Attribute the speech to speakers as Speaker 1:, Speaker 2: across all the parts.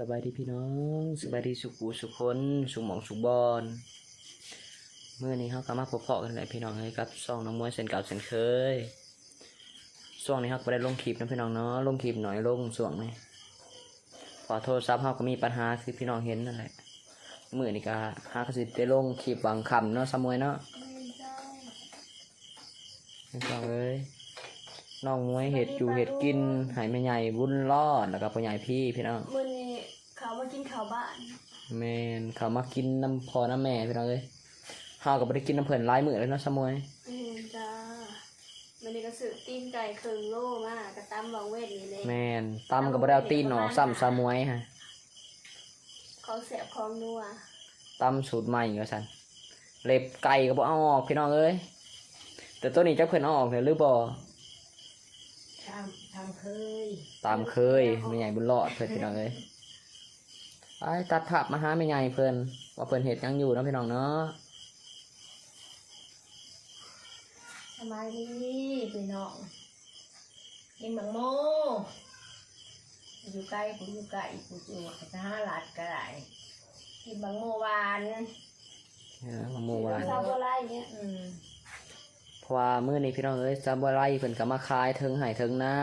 Speaker 1: สบายดีพี่น้องสบายดีสุขุสุขคนสุขหมองสุขบอลเมื่อนี้เขาก็มาพบเพาะกันเลยพี่น้องเลยครับซ่องน้องมวยเส้นเก่าเส้นเคยช่วงนี้เขาก็ได้ลงคลิปนะพี่น้องเนาะลงคลิปหน่อยลงส่วงนี้พอโทรศัพท์เขาก็มีปัญหาคือพี่น้องเห็นนั่นแหละเมื่อนี้ก็หากสิได้ลงคลิปวางคำเนาะสมวยเนาะพี่น้องเอ้ยน้องมวยเห็ดอยู่เห็ดกินหายไม่ใหญ่บุญรอดแล้วก็พ่อใหญ่พี่พี่น้อง
Speaker 2: เขามากินข้าวบ้าน
Speaker 1: แมนเขามากินน้ำพอน้ำแม่พี่น้องเอ้ยเฮาก็บ่ได้กินน้ำเพิ่นหลายมื้อเลยเนาะสมวย
Speaker 2: เห็นจ้ามื้อนี้ก็ซื้อตีนไก่ครึ่งโลมากกระตำบางเวทนี่เลย
Speaker 1: แมนตำก็บ่ได้เอาตีนออกซ้ำสมวยฮะ
Speaker 2: ของแสบของนัว
Speaker 1: ตำสูตรใหม่ว่าซั่นเล็บไก่ก็บ่เอาออกพี่น้องเอ้ยแต่ตัวนี้จักเพิ่นเอาออกเนี่ยหรือบ่
Speaker 3: ทำทำเคย
Speaker 1: ตามเคยแม่ใหญ่บุญรอดเพิ่นพี่น้องเอ้ย ไปตัดภาพมาหาแม่ใหญ่เพิ่นว่าเพิ่นเฮ็ดหยังอยู่เนาะพี่น้องเนาะ
Speaker 3: สบายดีพี่น้องกินหมังโม อยู่ใกล้กูอยู่ไกลกูอยู่สหรัฐก็ได้กินหมังโมหวาน
Speaker 1: เออมาเมื่อวาน
Speaker 2: ซาโบราณเนี่ย
Speaker 3: อืม
Speaker 1: เพราะว่ามื้อนี้พี่น้องเอ้ยซาบ่ไล่เพิ่นก็มาขายถึงให้ถึงหน้า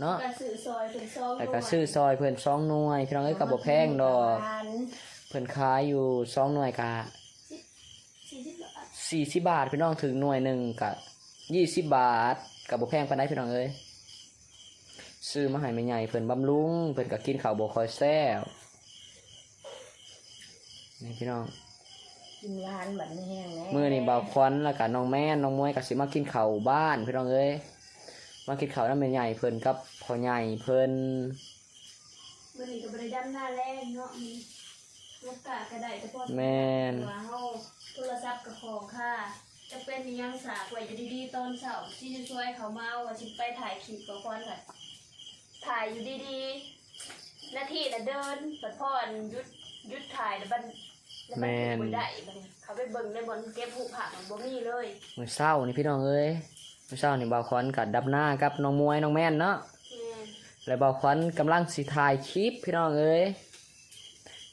Speaker 1: เนาะ
Speaker 2: ก็ซื้อซอยเป็นซอง
Speaker 1: แต่ก็ซื้อซอยเพิ่นสองหน่วยพี่น้องเอ้ยก็บ่แพงดอก
Speaker 3: หวาน
Speaker 1: เพิ่นขายอยู่สองหน่วยกะ
Speaker 2: 40บาท
Speaker 1: สี่สิบบาทพี่น้องถึงหน่วยหนึ่งกะยี่สิบบาทกับบ่แพงปานใดพี่น้องเอ้ยซื้อมาให้แม่ใหญ่เพิ่นบำรุงเพิ่นก็กินข้าวบ่ค่อยแซ่บนี่พี่น้อง
Speaker 3: กินหวานแบบนี้แห้งแน่
Speaker 1: มื้อนี้บ่าวควันแล้วก็น้องแม่นน้องมวยก็สิมากินข้าวบ้านพี่น้องเอ้ย มากินข้าวนำแม่ใหญ่เพิ่นกับพ่อใหญ่เพิ่น
Speaker 2: มื้อนี้ก็บ่ได้ดำหน้าแรงเนาะมีลูกกาก็ได้แต่พอ
Speaker 1: แม่น
Speaker 2: ว่าเฮาโทรศัพท์กับของค่ะ จะเป็นอิหยังสากไว้จะดีๆตอนเช้าที่จะช่วยเขามาว่าสิไปถ่ายคลิปกับคนน่ะถ่ายอยู่ดีๆหน้าที่น่ะเดินปัดพ่อนหยุดหยุดถ่ายแล้วบันแล้วบันทึกไว้ได้บัดนี้เขาไปเบิ่งในบนเก็บหูผักบ่มีเลย
Speaker 1: มื้อเช้านี่พี่น้องเอ้ย มื้อเช้านี่บ่าวควันก็ดับหน้ากับน้องมวยน้องแม่นเนาะ
Speaker 2: แม่น
Speaker 1: แล้วบ่าวควันกำลังสิถ่ายคลิปพี่น้องเอ้ย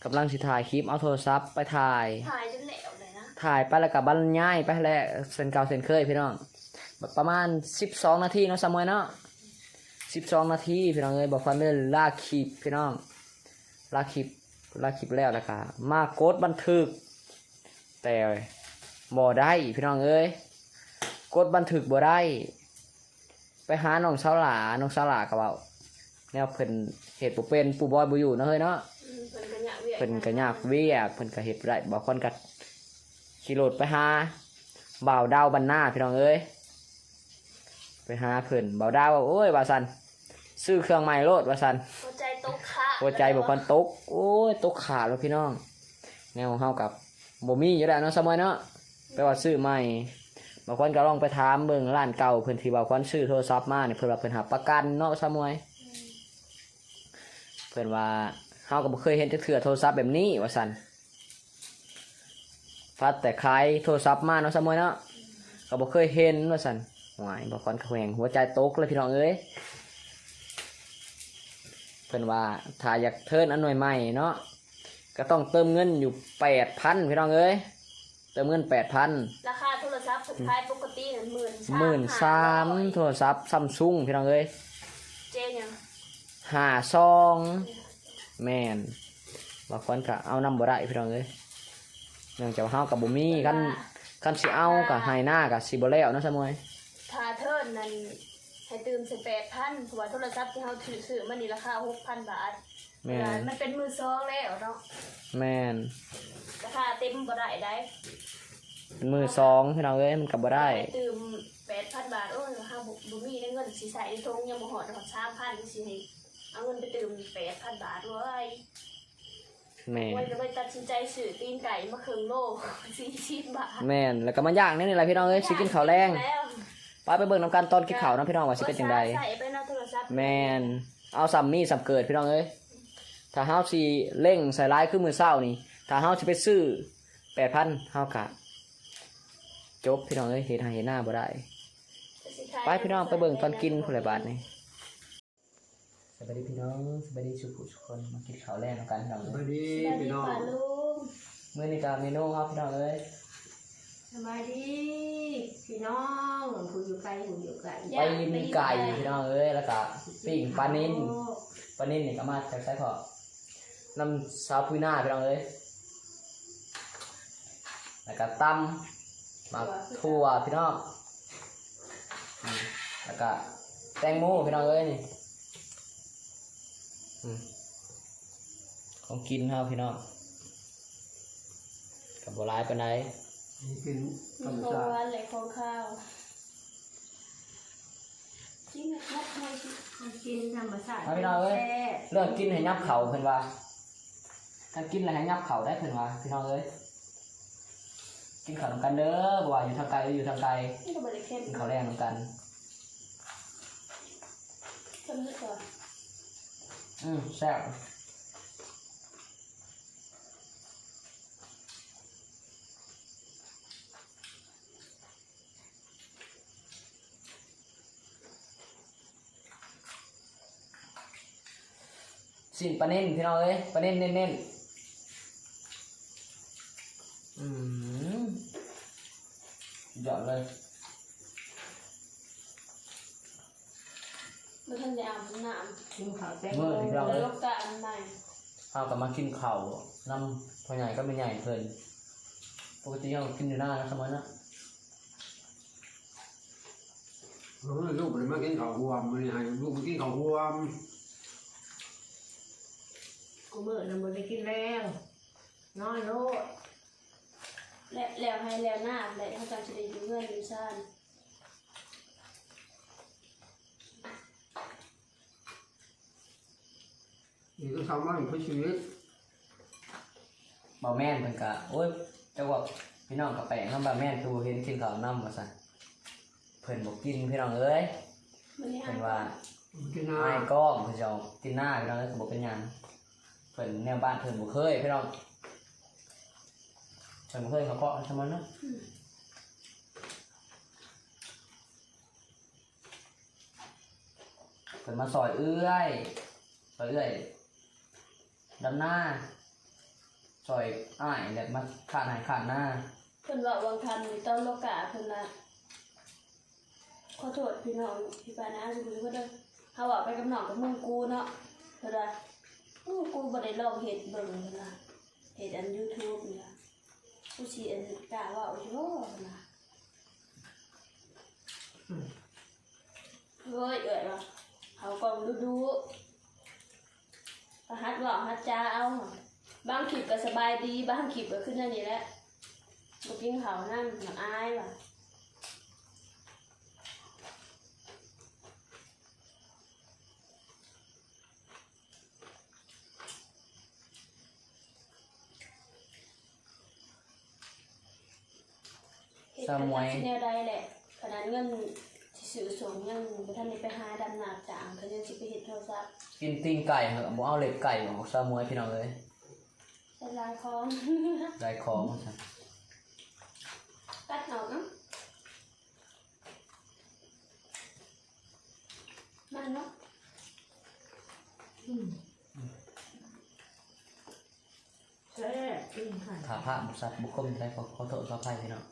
Speaker 1: กำลังสิถ่ายคลิปเอาโทรศัพท์ไปถ่าย
Speaker 2: ถ่ายจนแหลวเลยนะ
Speaker 1: ถ่ายไปแล้วกับบรรยายไปแล้วเส้นเก่าเส้นเคยพี่น้องประมาณสิบสองนาทีเนาะสมวยเนาะสิบสองนาทีพี่น้องเอ้ยบอกฟันเดินลากคลิปพี่น้องลากคลิปลากคลิปแล้วแล้วก็มากดบันทึก แต่บ่ได้พี่น้องเอ้ย กดบันทึกบ่ได้ ไปหาน้องสาวหลาน้องสาวหลาก็เว้าแนวเพิ่นเฮ็ดบ่เป็นปู่บอยบ่อยู่เนาะเฮ้ยเนาะ
Speaker 2: อืมเพิ่นก็อยากเวียก
Speaker 1: เพิ่นก็ยากเวียกเพิ่นก็เฮ็ดบ่ได้บ่คนก็ขี่รถไปหาบ่าวดาวบันหน้าพี่น้องเอ้ยไปหาเพิ่นบ่าวดาวว่าโอ้ยว่าซั่นซื้อเครื่องใหม่โลดว่าซั่น
Speaker 2: หัวใจตกค่ะ
Speaker 1: หัวใจบ่คนตก โอ้ยตกขาดแล้วพี่น้อง แนวเฮากับบ่มีอยู่แล้วเนาะสมัยเนาะไปว่าซื้อใหม่ บางคนก็ลองไปถามเบิ่งร้านเก่าเพิ่นที่บาวคนซื้อโทรศัพท์มาเนี่ยเพิ่นว่าเพิ่นหาประกันเนาะสมัยเพื่อนว่าเฮาก็บ่เคยเห็นจักเทื่อโทรศัพท์แบบนี้ว่าซั่นฟัดแต่ขายโทรศัพท์มาเนาะสมอยเนาะก็บ่เคยเห็นว่าซั่นหวายบ่คนแขวงหัวใจตกเลยพี่น้องเอ้ยเพิ่นว่าถ้าอยากเทิร์นอันหน่วยใหม่เนาะก็ต้องเติมเงินอยู่8,000พี่น้องเอ้ยเติมเงิน8,000
Speaker 2: ราคา ศัพท์สุดท้ายปกติน่ะ13,000
Speaker 1: 13,000โทรศัพท์ซัมซุงพี่น้องเอ้ย
Speaker 2: เจ๊ยัง
Speaker 1: ห้าซองแม่นบางคนก็เอานำบ่ได้พี่น้องเอ้ยเนื่องจากว่าเฮากับบ่มีคันคันสิเอาก็ให้หน้าก็สิบ่แล้วเนาะซะมวย
Speaker 2: ถ้าเทิร์นนั้นให้ตื่มสิแปดพันเพราะว่าโทรศัพท์ที่เขาถือซื้อมันนี่ราคาหกพันบาท
Speaker 1: แม่น
Speaker 2: มันเป็นมือซองแล้วเนาะ
Speaker 1: แม่น
Speaker 2: ราคาเต็มบ่ได้ได้
Speaker 1: เป็น มือสองพี่น้องเอ้ยมันก็บ่ได้
Speaker 2: ตื่มแปดพันบาทโอ้ยราคาบ่บ่มีได้เงินสิใส่ในทงยังบ่หอดหอดสามพันสิให้เอาเงินไปตื่มแปดพันบาทเว้ย
Speaker 1: แม่น
Speaker 2: ไว้ก็เลยตัดสินใจซื้อตีนไก่มาครึ่งโลสี่สิบบาท
Speaker 1: แม่นแล้วก็มาย่างนี่นี่แหละพี่น้องเอ้ยสิกินข้าวแรง
Speaker 2: แล้ว
Speaker 1: ไปไปเบิ่งนํกันตอนกินข้าวนะพี่น้องว่าสิเป็นจังได
Speaker 2: ใส่ไปในโทรศัพท์
Speaker 1: แม่นเอาซ้ำมีซ้ำเกิดพี่น้องเอ้ยถ้าเฮาสิเร่งใส่ร้ายคือมื้อเช้านี่ถ้าเฮาสิไปซื้อ8,000เฮาก็ จบพี่น้องเอ้ยเฮ็ดให้เห็นหน้าบ่ได้ไปพี่น้องไปเบิ่งตอนกินคนละบาทนี่สบายดีพี่น้องสบายดีสุขุทุกคนมากินข้าวแรกกันพี่น้อง
Speaker 4: ส
Speaker 1: เล
Speaker 4: วั
Speaker 1: ย
Speaker 4: สดี
Speaker 2: สวัสดี
Speaker 4: พี่น้อง
Speaker 2: ป่าลุง
Speaker 1: เมื่อนี้กับเมนูครับพี่น้องเลย
Speaker 3: สบายดีพี่น้องผู้อยู่ไกลผู้อยู่ไกล
Speaker 1: ไปมีไก่พี่น้องเอ้ยแล้วก็ปิ้งปลานิ่นปลานิ่นนี่ก็มาจากไส้พอน้ำซาวพุยหน้าพี่น้องเอ้ยแล้วก็ตำห มักถั่วพี่น้องอืมแล้วก็แตงโมพี่น้องเอ้ยนี่อืมของกินครับพี่น้องกับโบราณปานใด
Speaker 4: นี่เป็นธรรม
Speaker 2: มีของ
Speaker 4: ชาติ
Speaker 2: หวานและของข้าวจริงนักไม่ชิ
Speaker 3: กินธรรมชาติ
Speaker 1: เอาพี่น้องเอ้ย
Speaker 3: แซ่บ
Speaker 1: เลิกกินให้ยับเข่าเพิ่นว่าถ้ากินอะไรให้ยับเข่าได้เพิ่นว่าพี่น้องเอ้ย กินข้าวนำกันเด้อบ่ว่าอยู่ทางไกลหรืออยู่ทางไกล
Speaker 2: นี่ก็บริเข้ม
Speaker 1: กินข้าวแรงนำกัน
Speaker 2: สำนึกก่อน
Speaker 1: อืมแซ่บสิ่งปลาเน้นพี่น้องเอ้ยปลาเน้นเน้นเน้นอืม ยอดเลย
Speaker 2: มันทันได้อาบน้
Speaker 3: กินข้าวแซ่บ
Speaker 1: เมื่อที่เราำ
Speaker 2: แล้วลูกกะอันใหม่
Speaker 1: เอากลับมากินข้าวน้ำพ่อใหญ่ก็ไม่ใหญ่เพิ่นปกติเรากินอยู่หน้านะสมัยนะ
Speaker 4: เออลูกมันมากินข้าวหวมมันให้ลูกมากินข้าวหวม
Speaker 3: กูเมื่อนั้นบ่ได้กินแรงนอนโลด
Speaker 2: และแล้วให้แล้วหน้าและเขาจำจะได้อยู่เงื่อนอยู่ซ่าน
Speaker 4: นี่ก็ทำมาเพื่อชีวิต
Speaker 1: บ่าวแม่นเพิ่นกะโอ้ยเจ้าว่าพี่น้องกับแปลงน้ำบ่าวแม่นคือบ่เห็นกินข้าวน้ำว่าซั่นเพิ่นบ่กินพี่น้องเอ้ย
Speaker 2: มันนี่
Speaker 1: เพิ่
Speaker 2: อานย
Speaker 1: ว่า
Speaker 4: กินน้
Speaker 1: อายกล้องเพิ่นจะเอากินหน้าพี่น้องเอ้ยก็บ่เป็นหยังเพิ่นแนวบ้านเพิ่นบ่เคยพี่น้อง เพิ่นบ่เคยเขาเคาะสมัยนะเพิ่นมาซอยเอื้อยซอยเอื้อยดำหน้าซอยอ้ายแล้วมาขางไหนข้างหน้า
Speaker 2: เพิ่นว่าวังทันมีต้นโลกาเพิ่นละขอโทษพี่น้องพี่ปานะสิบุญเพิ่นเด้อเฮาว่าไปกับน้องกับมึงกูเนาะเพิ่นว่ามึงกูบ่ได้ลองเฮ็ดเบิ่งเพิ่นะเฮ็ดอัน YouTube นี่ล่ะ กูสิอันกล้าว่าอยู่บ่เพิ่นะเฮ้ยเอ๋ยว่าเขากล่องดูดูประหัดเว่าฮัดจ้าเอาบางขีดก็สบายดี บางขีดก็ขึ้นอันนี้แหละบ่กินเขานั่นหนังอายว่ะ เฮ็ด
Speaker 1: สมวย
Speaker 2: กันแนวใดแหละขนาดเงินที่ซื้อสูงยังบ่ทันได้ไปหาดำนาจางเขายังสิไปเฮ็ดโทรศัพท์
Speaker 1: กินตีนไก่เหอะบ่เอาเล็บไก่ของซามวยพี่น้องเอ้ย
Speaker 2: ใช้ลายของ
Speaker 1: ได้ของว่าซั่น
Speaker 2: ตัดเอาเนาะมันเนาะ
Speaker 3: อืมแซ่บกินค่ะ
Speaker 1: ถ้าพระบุษัตบุคคลใช้ขอขอโทษขออภัยพี่น้อง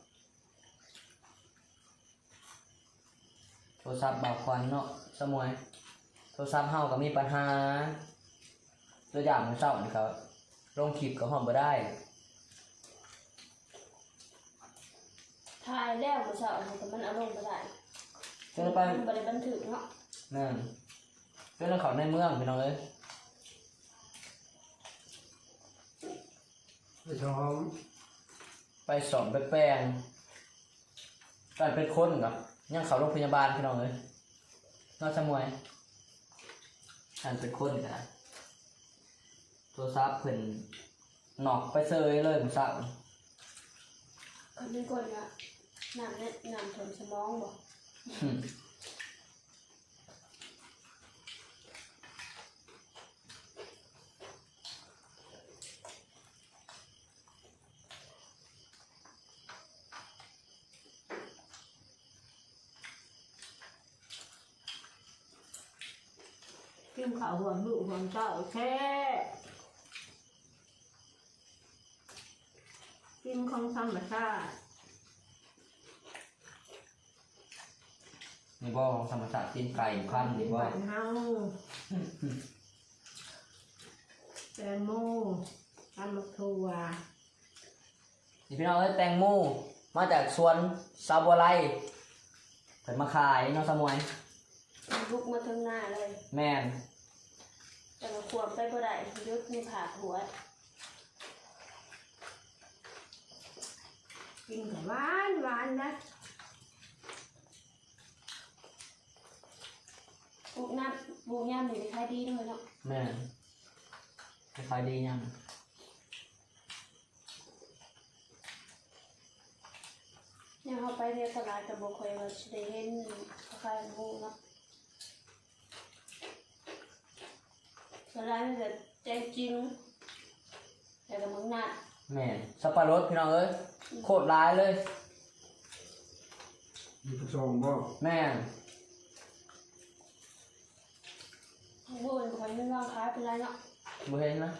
Speaker 1: โท รศัพท์เบาควันเนาะสมวยโทรศัพท์เฮาก็มีปัญหาตัวอย่างมันเศร้านี่ครับลงคลิปก็หอมบ่ได้
Speaker 2: ถ่ายแล้วบ่เช้าแต่มันเอาลงบ่ได้
Speaker 1: จนไป
Speaker 2: มันบ่ได้บันทึกเนาะ
Speaker 1: นั่นจนเขาในเมืองพี่น้องเอ้ยำ
Speaker 4: ไปช้อม
Speaker 1: ไปสอนไปแปลงการเป็นคนกับ ยังเขาโรงพยาบาลพี่น้องเอ้ยนอกสมวยการเป็นคนกันโทรศัพท์เพิ่นหนอกไปเซยเลยผมทราบ
Speaker 2: คนเป็นคนอะน้ำเนี่ยน้ำถมสมองบ่
Speaker 3: กิ กินข้าวห่วงลูกห่วงเจ้าแท้กินของธรรมชาติ
Speaker 1: นี่บ่ของธรรมชาติกินไก่พันธุ์นี่บ่
Speaker 3: บ้านเฮาแตงโมตำมักถั่ว
Speaker 1: นี่พี่น้องเอ้ยแตงโมมาจากสวนซาบัวไลเพิ่นมาขายเนาะสมวย
Speaker 2: ลุกมาทั้งหน้าเลย
Speaker 1: แม่น
Speaker 2: แต่ก็ควมไปบ่ได้ยุดมีผาหัว
Speaker 3: กินกับหวานหวานนะ
Speaker 2: บุกน้ำบุกย่ำอยู่ในท้ายดีด้วยเนาะ
Speaker 1: แม่นขายดียัง
Speaker 2: เนี่ยเขาไปเรียนตลาดกับบุคคลว่าสิได้เห็นเขาขายหมูเนาะ ลาดนี่จะแจ้งจริงแต่กับเมืองหน้า
Speaker 1: แม่นสับปะรดพี่น้องเอ้ยโคตรร้ายเลย
Speaker 4: มีกระซองบ่
Speaker 1: แม่น
Speaker 2: บุญคนไม่ว่างขายเป็นไรเนาะ
Speaker 1: บ่เห็นนะ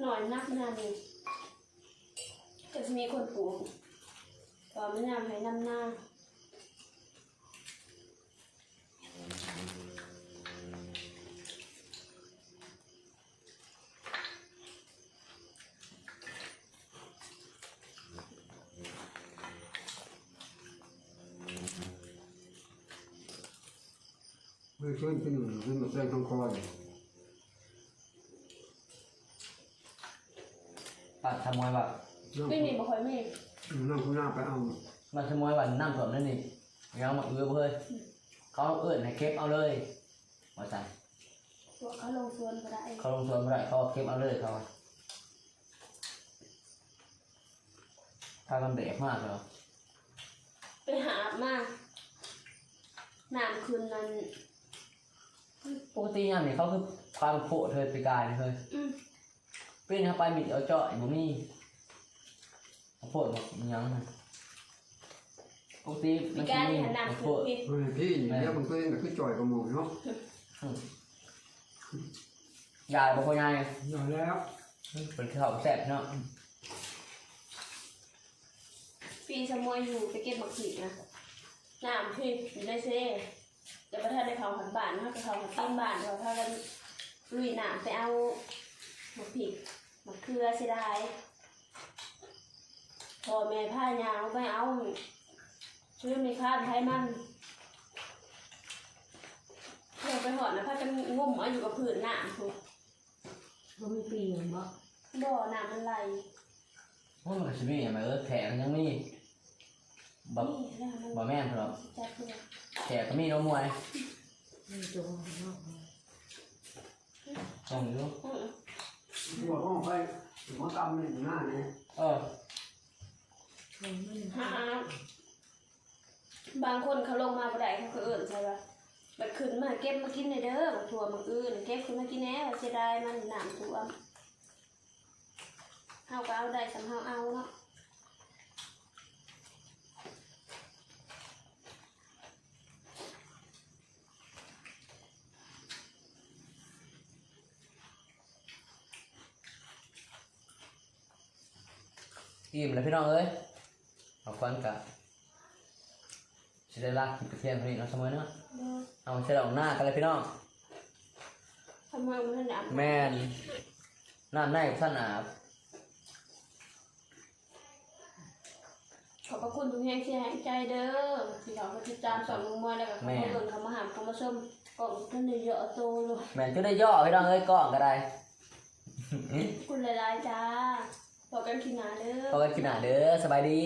Speaker 2: หน่อยนักหนานี่ก็จะมีคนปลูกต่อไม่นำให้นำหน้า
Speaker 4: ขึ้นหนึ่งขึ้นมาแซงทางคอเลย
Speaker 1: ปัดสมยว่า
Speaker 4: นั่ง
Speaker 2: ไม่มีบ่ค่อยมี
Speaker 4: นั่งข้างหน้าไปเอา
Speaker 1: มันสมยว่าน้ำท่วมนั่นนี่ยังมาเอื้อบเฮ้ยเขาเอิ้นให้เก็บเอาเลยว่าซั่
Speaker 2: วกเขาลงสวนก็ได้
Speaker 1: เขาลงทุนบ่ได้เขาเก็บเอาเลยเขาว่าถ้ากันเบรกมากเลย
Speaker 2: ไปหามากน้ำคืนนั้น
Speaker 1: ปกติยามนี่เขาคือความโผล่เธอไปกายเลยเฮ้ย
Speaker 2: อืม
Speaker 1: ปิ้นเข้าไปมิดเอาเจาะบ่มีเขาโผล่บอกอิหยังนะปกติ
Speaker 2: มี
Speaker 1: มัน
Speaker 2: การ
Speaker 1: สิมี
Speaker 2: หัน
Speaker 1: เขา
Speaker 2: น้ำคื
Speaker 1: โผล่
Speaker 2: นพี่
Speaker 4: เฮ้ยพี่นี่เดี๋ยวมันก็เองก็คือจ่อยกับหมูเนาะ
Speaker 1: ยายบ่พ่อยาย
Speaker 4: ย่อยแล้ว
Speaker 1: เป็นข้าวแซ่บเนาะ
Speaker 2: ปีสมวยอยู่ไปเก็บหมักผีนะน้ำพี่อยู่ในเซ่ แต่ประธานได้เขาหันบ้านเขาไปเขาหันตั้งบ้านเขาพากันลุยน้ำไปเอาหมักผีหมักเคือเสียดายพอแม่ผ้ายางไปเอาช่วยมีค่าไทยมันเพื่อไปหอดนะพากันงุ่มเอาอยู่กับผืนน้ำถูก
Speaker 3: บ่มีปีนบ่
Speaker 2: บ่อน้ำมันไหล
Speaker 1: โอ้ยมันก็สิมีหยังไหมเออแขกมันยังมี บ่
Speaker 2: นี่แล้วมัน
Speaker 1: บ่แม่นหรอก
Speaker 2: จัดเลย
Speaker 1: แขกก็มีเน้องมวย
Speaker 3: มีจงเนาะ
Speaker 1: ต้องอยู่
Speaker 2: อืม
Speaker 4: หัวห้องไปหัวกำนี่หน้าเนี่ย
Speaker 1: เออ
Speaker 3: ลงมัน
Speaker 2: หาบางคนเขาลงมาบ่ได้เขาก็เอิ่นใช่ปะแบบขึ้นมาเก็บมากินในเด้อบักถั่วบักอื่นเก็บขึ้นมากินแหน่ว่าเสียดายมันน้ำท่วมเฮาก็เอาได้สำเฮาเอาเนาะ
Speaker 1: อิ่มเลยพี่น้องเอ้ยเอาควันกะสิได้ลากกินกระเทียมเท่านี้เนาะเสมอเนาะ
Speaker 2: เด้อ
Speaker 1: เอาใส่ดอกหน้ากันเลยพี่น้อง
Speaker 2: ทำไมมันน้ำ
Speaker 1: แม่นน้ำในกับท่านอาบ
Speaker 2: ขอบพระคุณทุกแห่งที่ให้ใจเด้อที่เขามาติดตามสอนลุงมวยแล้วก็เขามาเบิ่งเขามาหามเขามาชมกล่องท่านได้เยอะโตเลย
Speaker 1: แม่นจะได้ย่อพี่น้องเอ้ยก้องก็ได้
Speaker 2: ขอบคุณหลายๆจ้า พอกันกินหนาเด้อ
Speaker 1: พอกันกินหนาเด้อสบายดี